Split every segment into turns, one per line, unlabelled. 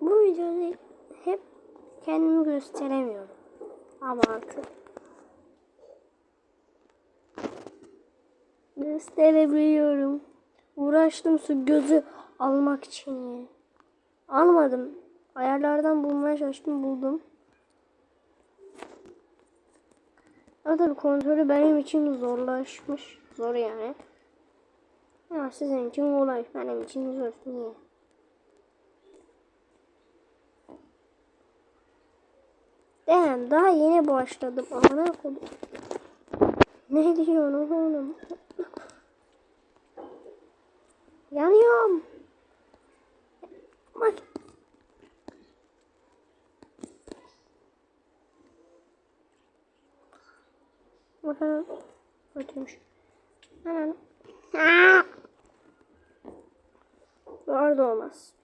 bu videoda hep kendimi gösteremiyorum. Abartı. Gösterebiliyorum. Uğraştım su gözü almak için. Almadım. Ayarlardan bulmaya çalıştım buldum. Ama tabii kontrolü benim için zorlaşmış. Zor yani. Ya sizin için kolay. Benim için zor. Niye? Değen daha yeni başladım. Amına koydum. Ne diyorsun oğlum? Yanıyorum. Bak. Bakalım. Kötüymüş. Hemen. Aa! Orada olmaz.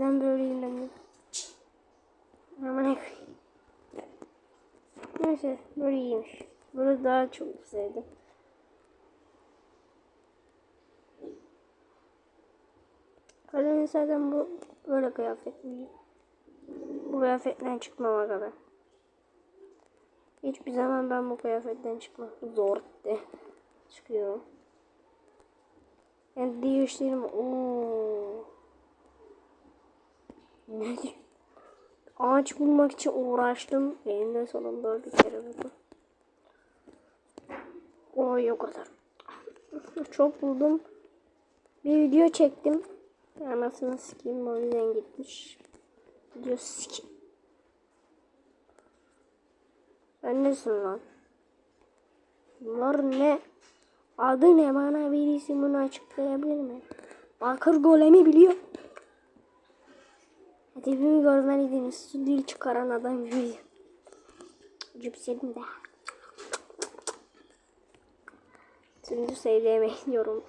Neden böyleyim ben de? Aman ne. Neyse böyle iyiymiş. Bunu daha çok sevdim. Kalemi zaten bu böyle kıyafet mi? Bu kıyafetten çıkmama kadar. Hiçbir zaman ben bu kıyafetten çıkmam. Zor de çıkıyorum. Yani değiştirme. Oo. Ne? Ağaç bulmak için uğraştım. Eninde sonunda bir kere buldum. Oy o kadar. Çok buldum. Bir video çektim. Anasını sikeyim o yüzden gitmiş. Video sikeyim. Ben nesin lan? Bunlar ne? Adı ne bana birisi bunu açıklayabilir mi? Bakır golemi biliyor. Hedefimi görmeliydiniz. Su dil çıkaran adam gibi. Cüpsedim de. Şimdi sevdiğime gidiyorum.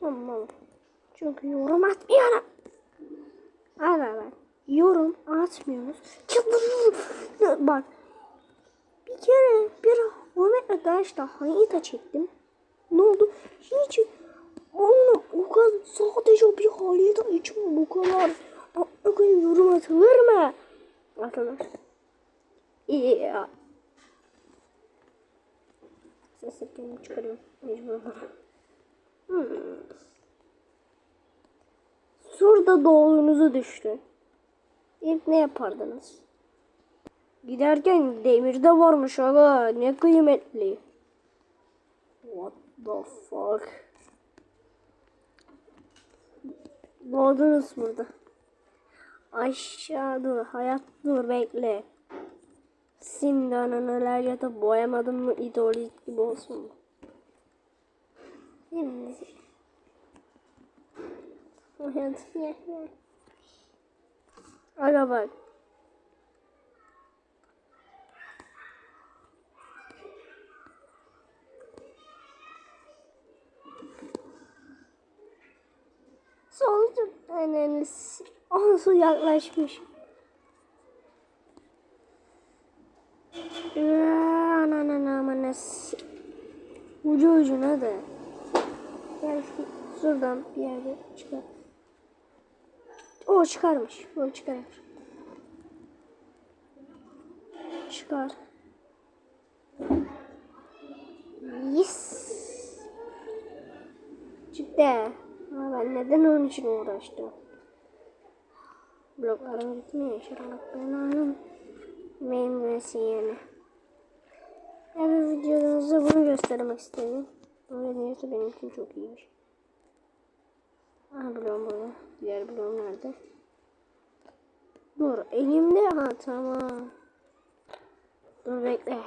Tamam. Çünkü yorum atmıyorum. Ara bak. Yorum atmıyoruz. Çıldırıyorum. Bak. Bir kere bir Ahmet arkadaşla harita çektim. Ne oldu? Hiç Onunla o kadar sadece bir harita için bu kadar kadar yorum atılır mı? Atılır. İyi ya. Seslerimi çıkarıyorum. Mecbur. Hmm. Surda doğduğunuzu düştü. İlk ne yapardınız? Giderken demirde varmış aga. Ne kıymetli. What the fuck? Doğdunuz burada. Aşağı dur. Hayat dur bekle. Şimdi neler yatıp boyamadın mı idolit gibi olsun mu? Şimdi. Hayat ya ya. Aga bak. Solcu anneniz Onsu yaklaşmış. Anananamanız. Ucu ucuna da. Gel şuradan bir yerde çıkar. O çıkarmış. O çıkarmış. Çıkar. Yes. Çıktı. Ama ben neden onun için uğraştım? Bloklarım gitmiyor. Şuralık benim. Main yani. Yani videonuzda bunu göstermek istedim. Böyle niyeyse benim için çok iyiymiş. Aha bloğum burada. Diğer bloğum nerede? Dur elimde ha tamam. Dur bekle.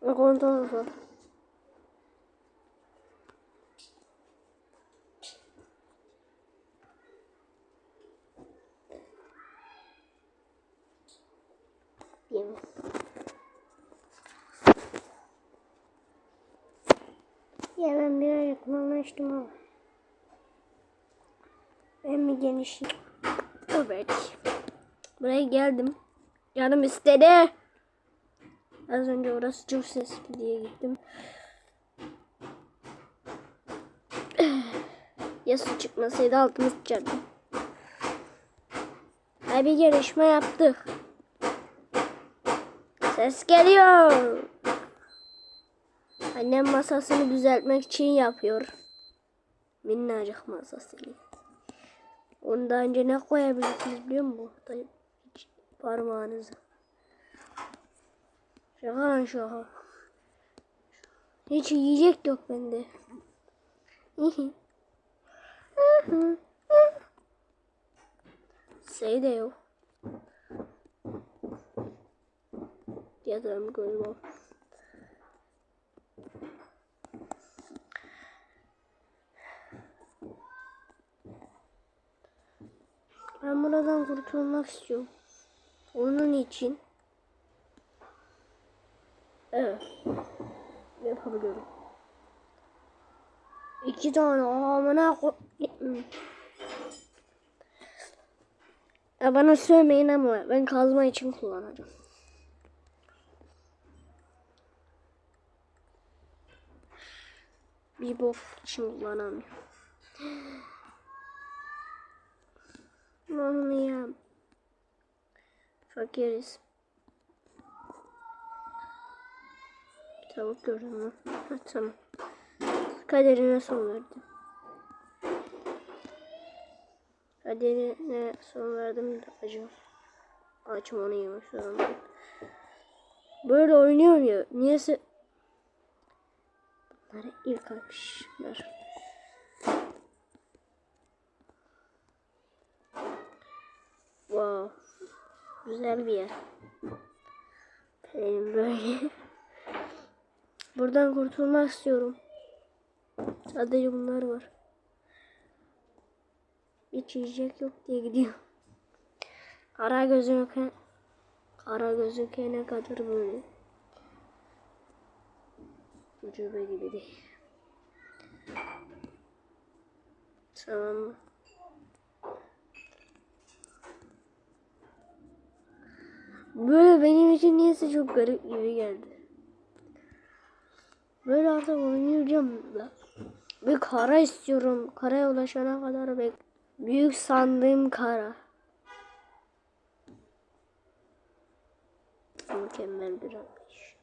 Kontrol zor. Yemin. Ya ben biraz yakınlaştım ama. Ben mi genişim? Belki. Buraya geldim. Canım istedi. Az önce orası çok sesli diye gittim. Ya su çıkmasaydı altımız sıçardı. Ay bir yarışma yaptık. Ses geliyor. Annem masasını düzeltmek için yapıyor. Minnacık masasını. Ondan önce ne koyabilirsiniz biliyor musun? Hiç Parmağınızı. Şaka lan şaka. Hiç yiyecek yok bende. Şey de yok. Gözüm. Ben buradan kurtulmak istiyorum. Onun için Evet. Yapabiliyorum. İki tane amına. Ya bana söylemeyin ama ben kazma için kullanacağım. Bir bok için kullanamıyorum. Ya. Fakiriz. Tavuk gördün mü? Ha, tamam. Kaderine son verdim. Kaderine son verdim de acaba. Açım onu yemek zorundayım. Böyle oynuyorum ya. Niyeyse Bunları ilk açmışlar. Wow. Güzel bir yer. Benim böyle. Buradan kurtulmak istiyorum. Sadece bunlar var. Hiç yiyecek yok diye gidiyor. Kara gözüken kara gözükene kadar böyle. Ucube gibi değil. Tamam mı? Böyle benim için niyeyse çok garip gibi geldi. Böyle artık oynayacağım da. Bir kara istiyorum. Karaya ulaşana kadar bek. Büyük sandığım kara. Mükemmel bir anlayış.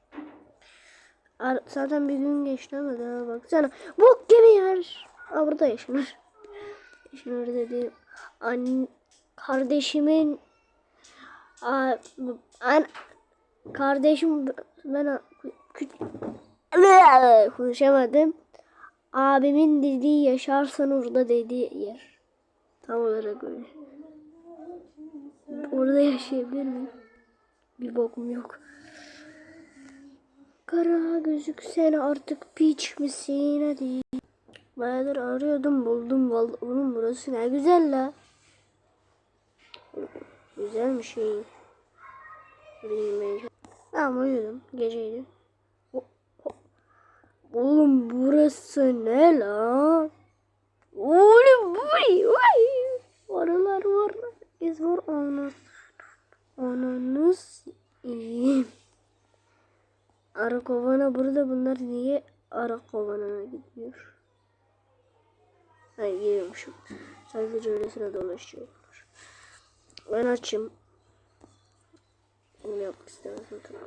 Zaten bir gün geçti ama daha baksana. Bok gibi yer. Aa, burada yaşanır. Yaşanır dediğim an kardeşimin an kardeşim ben konuşamadım. Abimin dediği yaşarsan orada dediği yer. Tam olarak öyle. Orada yaşayabilir miyim? Bir bokum yok. Kara gözüksen artık piç misin hadi. Bayağıdır arıyordum buldum vallahi oğlum burası ne güzel la. Güzelmiş iyi. Bilmiyorum. Tamam uyudum geceydi. Oğlum burası ne lan? Oğlum vay vay. Arılar var. Biz var onu. Ananız iyi. Arı kovana burada bunlar niye arı kovanına gidiyor? Hayır geliyormuşum. Sadece öylesine dolaşıyorlar. Ben açım. Bunu yapmak istemezdim tabii.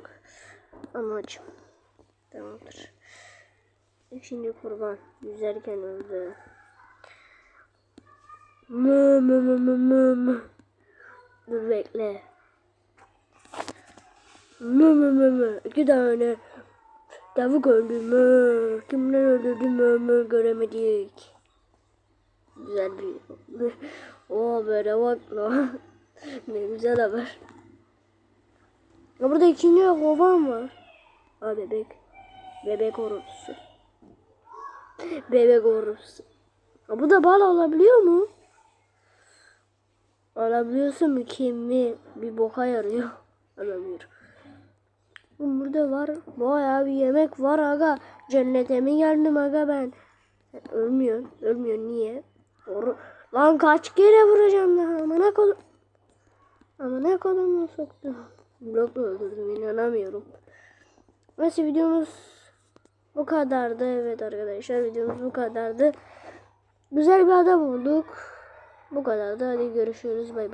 Ama açım. Tamamdır. Şimdi kurban. Yüzerken öldü. Mı mı mı mı mı mı. Dur bekle. Mı mı mı mı. İki tane. Tavuk öldü mü? Kimler öldürdü mü mü göremedik. Güzel bir. Oo böyle bak lan. Ne güzel haber. Ya burada ikinci kovan var. Ha bebek. Bebek ordusu. Bebek ordusu. Ha bu da bal alabiliyor mu? Alabiliyorsa mükemmel. Bir boka yarıyor. Alamıyor. Burada var. Bayağı bir yemek var aga. Cennete mi geldim aga ben? Ölmüyor. Ölmüyor. Niye? Or Lan kaç kere vuracağım daha? Amına kodum. Amına kodumu soktum. Blokla öldürdüm inanamıyorum. Neyse videomuz bu kadardı. Evet arkadaşlar videomuz bu kadardı. Güzel bir adam olduk. Bu kadardı. Hadi görüşürüz. Bay bay.